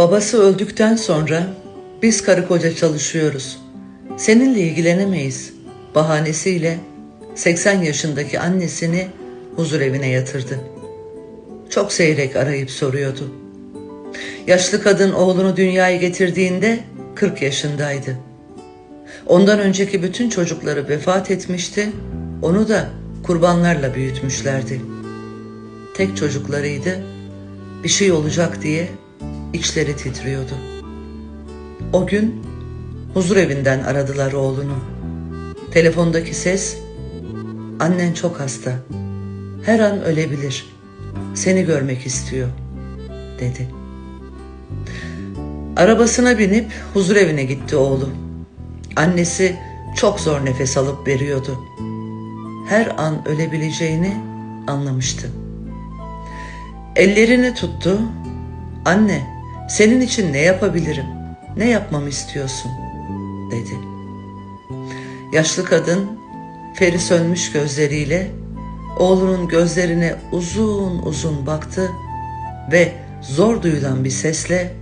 Babası öldükten sonra biz karı koca çalışıyoruz. Seninle ilgilenemeyiz. Bahanesiyle 80 yaşındaki annesini huzur evine yatırdı. Çok seyrek arayıp soruyordu. Yaşlı kadın oğlunu dünyaya getirdiğinde 40 yaşındaydı. Ondan önceki bütün çocukları vefat etmişti. Onu da kurbanlarla büyütmüşlerdi. Tek çocuklarıydı. Bir şey olacak diye içleri titriyordu. O gün huzur evinden aradılar oğlunu. Telefondaki ses, annen çok hasta. Her an ölebilir. Seni görmek istiyor, dedi. Arabasına binip huzur evine gitti oğlu. Annesi çok zor nefes alıp veriyordu. Her an ölebileceğini anlamıştı. Ellerini tuttu. Anne, senin için ne yapabilirim? Ne yapmamı istiyorsun? dedi. Yaşlı kadın feri sönmüş gözleriyle oğlunun gözlerine uzun uzun baktı ve zor duyulan bir sesle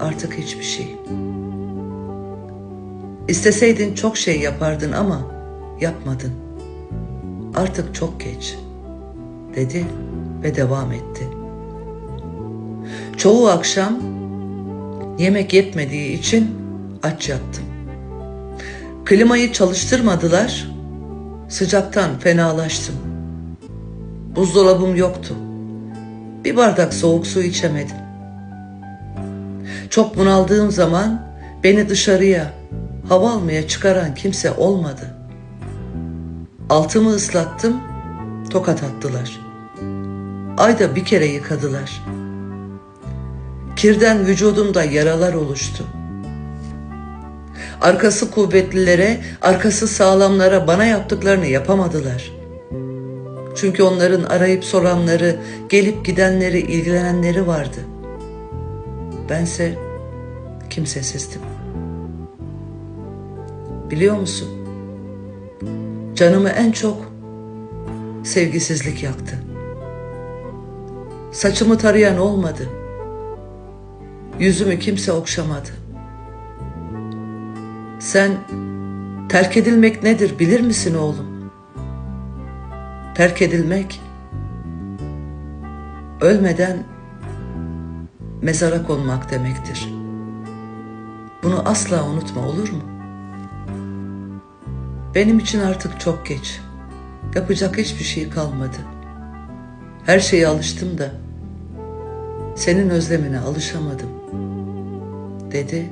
artık hiçbir şey. İsteseydin çok şey yapardın ama yapmadın. Artık çok geç, dedi ve devam etti. Çoğu akşam yemek yetmediği için aç yattım. Klimayı çalıştırmadılar, sıcaktan fenalaştım. Buzdolabım yoktu. Bir bardak soğuk su içemedim. Çok bunaldığım zaman beni dışarıya, hava almaya çıkaran kimse olmadı. Altımı ıslattım, tokat attılar. Ayda bir kere yıkadılar. Kirden vücudumda yaralar oluştu. Arkası kuvvetlilere, arkası sağlamlara bana yaptıklarını yapamadılar. Çünkü onların arayıp soranları, gelip gidenleri, ilgilenenleri vardı. Bense kimsesizdim. Biliyor musun? Canımı en çok sevgisizlik yaktı. Saçımı tarayan olmadı. Yüzümü kimse okşamadı. Sen terk edilmek nedir bilir misin oğlum? Terk edilmek ölmeden mezara konmak demektir. Bunu asla unutma olur mu? Benim için artık çok geç. Yapacak hiçbir şey kalmadı. Her şeye alıştım da senin özlemine alışamadım. Dedi.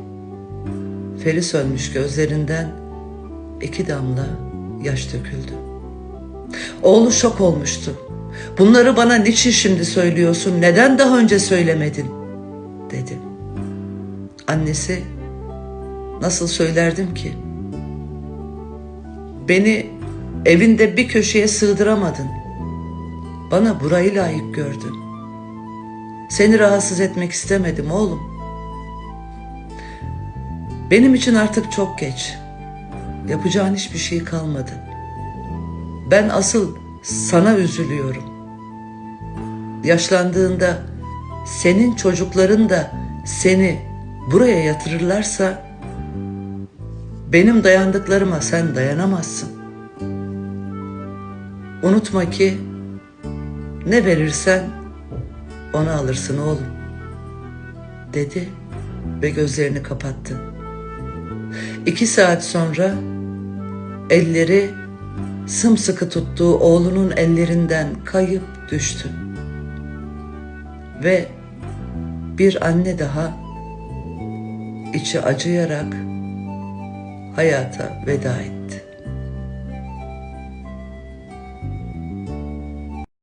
Feri sönmüş gözlerinden iki damla yaş döküldü. Oğlu şok olmuştu. Bunları bana niçin şimdi söylüyorsun? Neden daha önce söylemedin? dedi. Annesi nasıl söylerdim ki? Beni evinde bir köşeye sığdıramadın. Bana burayı layık gördün. Seni rahatsız etmek istemedim oğlum. Benim için artık çok geç. Yapacağın hiçbir şey kalmadı. Ben asıl sana üzülüyorum. Yaşlandığında senin çocukların da seni buraya yatırırlarsa benim dayandıklarıma sen dayanamazsın. Unutma ki ne verirsen onu alırsın oğlum. Dedi ve gözlerini kapattı. İki saat sonra elleri sımsıkı tuttuğu oğlunun ellerinden kayıp düştü. Ve bir anne daha içi acıyarak hayata veda etti.